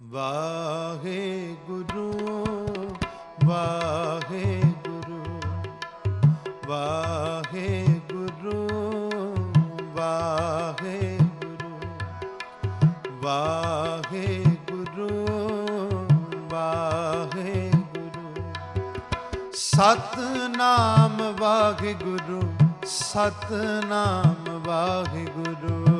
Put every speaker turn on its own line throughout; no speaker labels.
ਵਾਹੇ Guru ਵਾਹੇ Guru ਵਾਹੇ Guru ਵਾਹੇ Guru ਵਾਹੇ Guru ਵਾਹੇ Guru Satnam Waheguru Satnam Waheguru.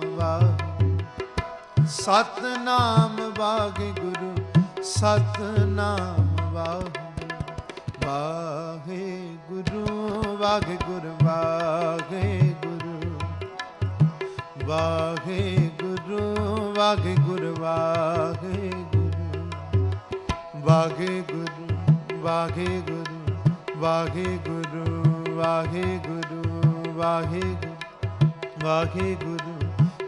Waheguru Satnam Waheguru Satnam Waheguru Waheguru Waheguru Waheguru Waheguru Waheguru Waheguru Waheguru Waheguru Waheguru Waheguru Waheguru